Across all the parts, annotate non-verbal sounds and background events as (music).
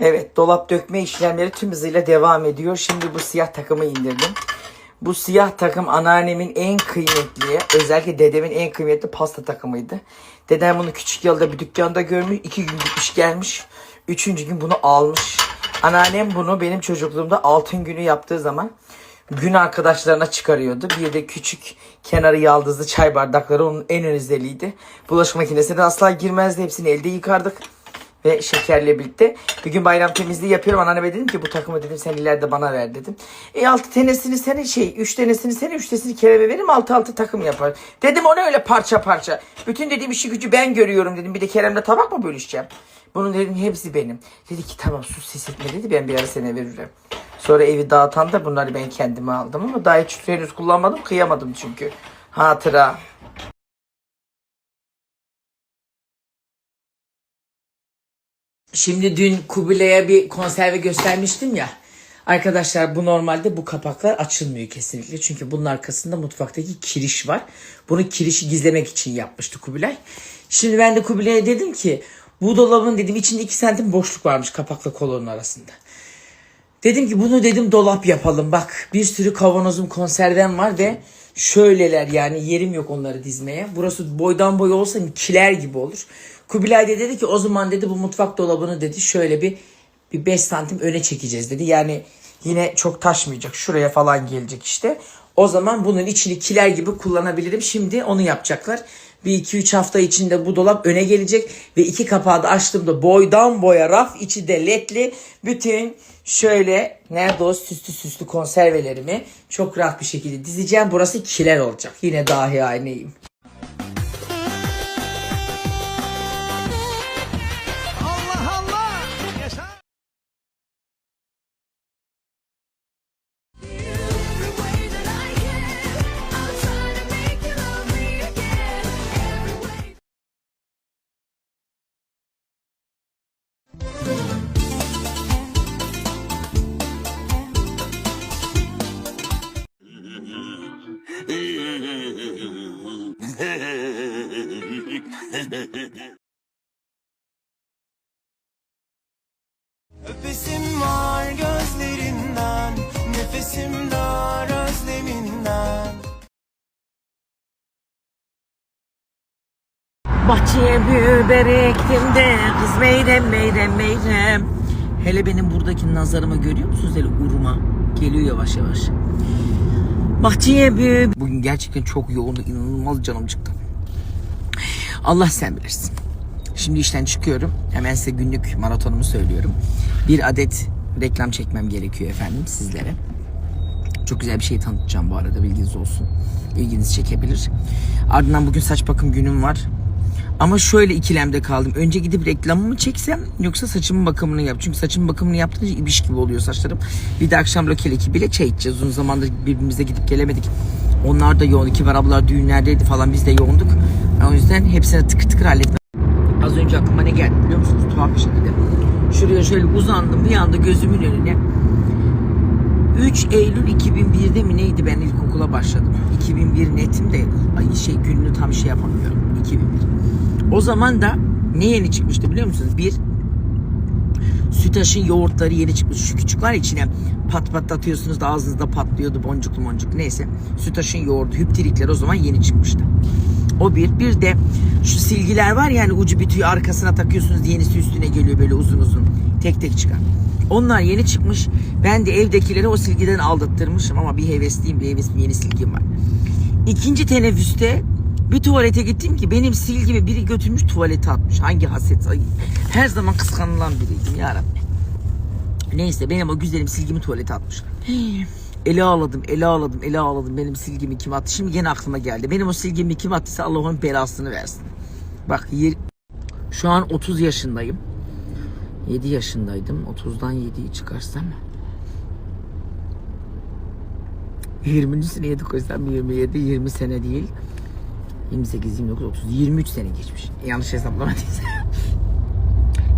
Evet dolap dökme işlemleri tüm hızıyla devam ediyor. Şimdi bu siyah takımı indirdim. Bu siyah takım anneannemin en kıymetli, özellikle dedemin en kıymetli pasta takımıydı. Dedem bunu küçük yılda bir dükkanda görmüş, iki gün gitmiş gelmiş. Üçüncü gün bunu almış. Anneannem bunu benim çocukluğumda altın günü yaptığı zaman gün arkadaşlarına çıkarıyordu. Bir de küçük kenarı yaldızlı çay bardakları onun en ön özelliğiydi. Bulaşık makinesine asla girmezdi. Hepsini elde yıkardık ve şekerle birlikte. Bir gün bayram temizliği yapıyorum. Anneanneme dedim ki bu takımı dedim sen ileride bana ver dedim. E altı tanesini sen şey, üç tanesini sen, üç tanesini Kerem'e veririm altı altı takım yapar. Dedim ona öyle parça parça. Bütün dediğim işi gücü ben görüyorum dedim. Bir de Kerem'le tabak mı bölüşeceğim? Bunun dedim hepsi benim. Dedi ki tamam sus ses etme dedi ben bir ara sana veririm. Sonra evi dağıtan da bunları ben kendime aldım ama daha hiç henüz kullanmadım kıyamadım çünkü. Hatıra. Şimdi dün Kubilay'a bir konserve göstermiştim ya. Arkadaşlar bu normalde bu kapaklar açılmıyor kesinlikle. Çünkü bunun arkasında mutfaktaki kiriş var. Bunu kirişi gizlemek için yapmıştı Kubilay. Şimdi ben de Kubilay'a dedim ki bu dolabın dedim içinde 2 santim boşluk varmış kapakla kolonun arasında. Dedim ki bunu dedim dolap yapalım. Bak bir sürü kavanozum konservem var ve şöyleler yani yerim yok onları dizmeye. Burası boydan boya olsa kiler gibi olur. Kubilay da dedi ki o zaman dedi bu mutfak dolabını dedi şöyle bir bir 5 santim öne çekeceğiz dedi. Yani yine çok taşmayacak. Şuraya falan gelecek işte. O zaman bunun içini kiler gibi kullanabilirim. Şimdi onu yapacaklar. Bir 2-3 hafta içinde bu dolap öne gelecek ve iki kapağı da açtığımda boydan boya raf içi de ledli bütün şöyle nerede o süslü süslü konservelerimi çok rahat bir şekilde dizeceğim. Burası kiler olacak. Yine dahi aynıyım. Öpesim var gözlerinden, nefesim dar özleminden. Bahçeye biber ektim de kız meyrem meyrem meyrem. Hele benim buradaki nazarımı görüyor musunuz? Hele uruma geliyor yavaş yavaş. Bahçeye biber... Bugün gerçekten çok yoğundu. inanılmaz canım çıktı. Allah sen bilirsin. Şimdi işten çıkıyorum. Hemen size günlük maratonumu söylüyorum. Bir adet reklam çekmem gerekiyor efendim sizlere. Çok güzel bir şey tanıtacağım bu arada bilginiz olsun. İlginizi çekebilir. Ardından bugün saç bakım günüm var. Ama şöyle ikilemde kaldım. Önce gidip reklamımı çeksem yoksa saçımın bakımını yap. Çünkü saçımın bakımını yaptığınca ibiş gibi oluyor saçlarım. Bir de akşam lokal ekibiyle çay içeceğiz. Uzun zamandır birbirimize gidip gelemedik. Onlar da yoğun. İki ablalar düğünlerdeydi falan biz de yoğunduk. O yüzden hepsine tıkır tıkır halletmem. Az önce aklıma ne geldi biliyor musunuz? Tuhaf bir şekilde. Şuraya şöyle uzandım bir anda gözümün önüne 3 Eylül 2001'de mi neydi ben ilkokula başladım. 2001 netim de ay şey gününü tam şey yapamıyorum. 2001. O zaman da ne yeni çıkmıştı biliyor musunuz? Bir Sütaş'ın yoğurtları yeni çıkmış. Şu küçük var ya, içine pat pat atıyorsunuz da ağzınızda patlıyordu boncuklu boncuk neyse. Sütaş'ın yoğurdu hüptirikler o zaman yeni çıkmıştı. O bir. Bir de şu silgiler var yani ucu bitiyor arkasına takıyorsunuz yenisi üstüne geliyor böyle uzun uzun. Tek tek çıkan. Onlar yeni çıkmış. Ben de evdekileri o silgiden aldattırmışım ama bir hevesliyim bir hevesliyim yeni silgim var. İkinci teneffüste bir tuvalete gittim ki benim silgimi biri götürmüş tuvalete atmış. Hangi haset? Ay, her zaman kıskanılan biriydim ya Rabbi. Neyse benim o güzelim silgimi tuvalete atmışlar. Ele ağladım, ele ağladım, ele ağladım. Benim silgimi kim attı? Şimdi gene aklıma geldi. Benim o silgimi kim attıysa Allah onun belasını versin. Bak yer... şu an 30 yaşındayım. 7 yaşındaydım. 30'dan 7'yi çıkarsam 20. sene 7 koysam 27, 20 sene değil. 28, 29, 30, 23 sene geçmiş. Yanlış hesaplamadıysam. (laughs)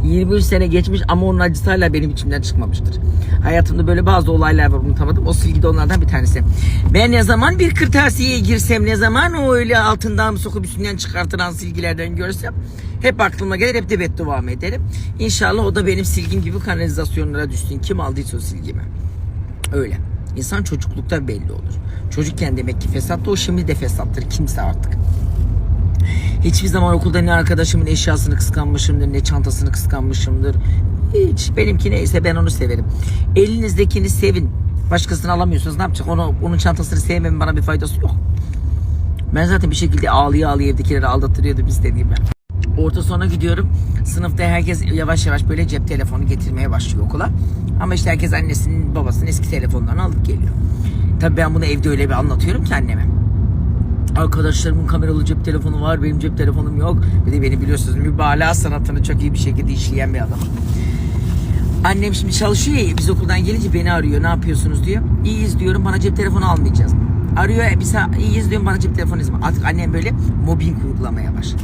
23 sene geçmiş ama onun acısı hala benim içimden çıkmamıştır. Hayatımda böyle bazı olaylar var unutamadım. O silgi de onlardan bir tanesi. Ben ne zaman bir kırtasiyeye girsem ne zaman o öyle altından sokup üstünden çıkartılan silgilerden görsem hep aklıma gelir hep de bedduamı ederim. İnşallah o da benim silgim gibi kanalizasyonlara düşsün. Kim aldıysa o silgimi. Öyle. İnsan çocuklukta belli olur. Çocukken demek ki fesattı o şimdi de fesattır kimse artık. Hiçbir zaman okulda ne arkadaşımın eşyasını kıskanmışımdır ne çantasını kıskanmışımdır. Hiç benimki neyse ben onu severim. Elinizdekini sevin. Başkasını alamıyorsunuz ne yapacak? Onu, onun çantasını sevmemin bana bir faydası yok. Ben zaten bir şekilde ağlıya ağlıya evdekileri aldatırıyordum istediğimden. Orta sona gidiyorum. Sınıfta herkes yavaş yavaş böyle cep telefonu getirmeye başlıyor okula. Ama işte herkes annesinin babasının eski telefonlarını alıp geliyor. Tabii ben bunu evde öyle bir anlatıyorum ki anneme. Arkadaşlarımın kameralı cep telefonu var, benim cep telefonum yok. Bir de beni biliyorsunuz mübalağa sanatını çok iyi bir şekilde işleyen bir adam. Annem şimdi çalışıyor ya, biz okuldan gelince beni arıyor. Ne yapıyorsunuz diyor. İyiyiz diyorum, bana cep telefonu almayacağız. Arıyor, e, biz iyiyiz diyorum, bana cep telefonu izin. Artık annem böyle mobbing uygulamaya başladı.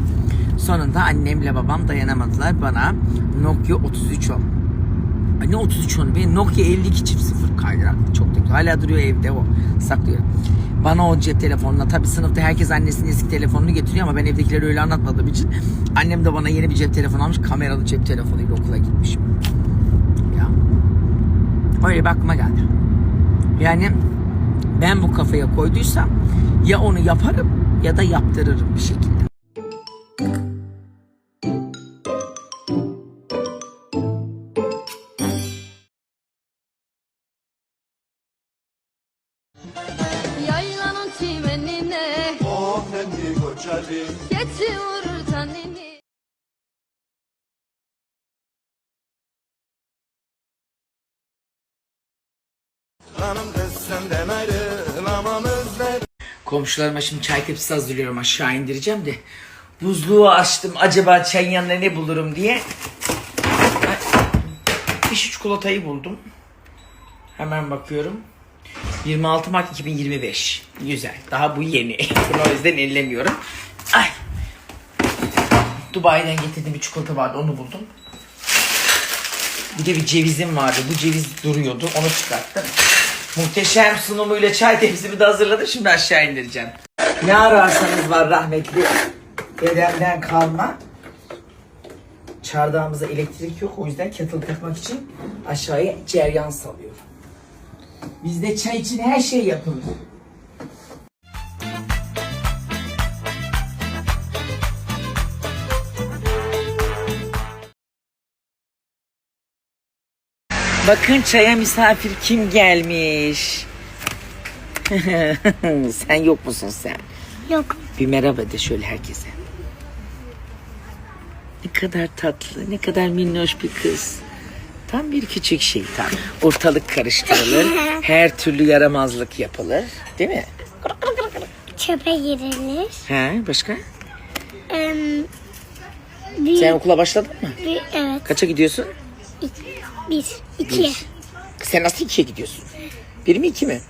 Sonunda annemle babam dayanamadılar bana Nokia 3310. Ay ne 33 onu? Benim Nokia 52 çift sıfır kaydırak. Çok da. Hala duruyor evde o. Saklıyorum. Bana o cep telefonuna tabii sınıfta herkes annesinin eski telefonunu getiriyor ama ben evdekileri öyle anlatmadığım için annem de bana yeni bir cep telefonu almış. Kameralı cep telefonuyla okula gitmişim. Ya. Öyle bir aklıma geldi. Yani ben bu kafaya koyduysam ya onu yaparım ya da yaptırırım bir şekilde. Koçali Geçiyor tanini Hanım kız senden ayrılamam özlerim Komşularıma şimdi çay tepsisi hazırlıyorum aşağı indireceğim de. Buzluğu açtım acaba çayın yanına ne bulurum diye. Bir şu çikolatayı buldum. Hemen bakıyorum. 26 Mart 2025. Güzel. Daha bu yeni. (laughs) Bunu o yüzden ellemiyorum. Ay. Dubai'den getirdiğim bir çikolata vardı onu buldum. Bir de bir cevizim vardı. Bu ceviz duruyordu. Onu çıkarttım. Muhteşem sunumuyla çay tepsimi de hazırladım. Şimdi aşağı indireceğim. Ne ararsanız var rahmetli. Dedemden kalma. Çardağımızda elektrik yok. O yüzden kettle takmak için aşağıya ceryan salıyorum. Bizde çay için her şey yapılır. Bakın çaya misafir kim gelmiş? (laughs) sen yok musun sen? Yok. Bir merhaba de şöyle herkese. Ne kadar tatlı, ne kadar minnoş bir kız. Tam bir küçük şeytan. Ortalık karıştırılır, (laughs) her türlü yaramazlık yapılır. Değil mi? Çöpe girilir. He, başka? Em, bir, Sen okula başladın mı? bir, evet. Kaça gidiyorsun? Bir, iki. Sen nasıl ikiye gidiyorsun? Bir mi iki mi?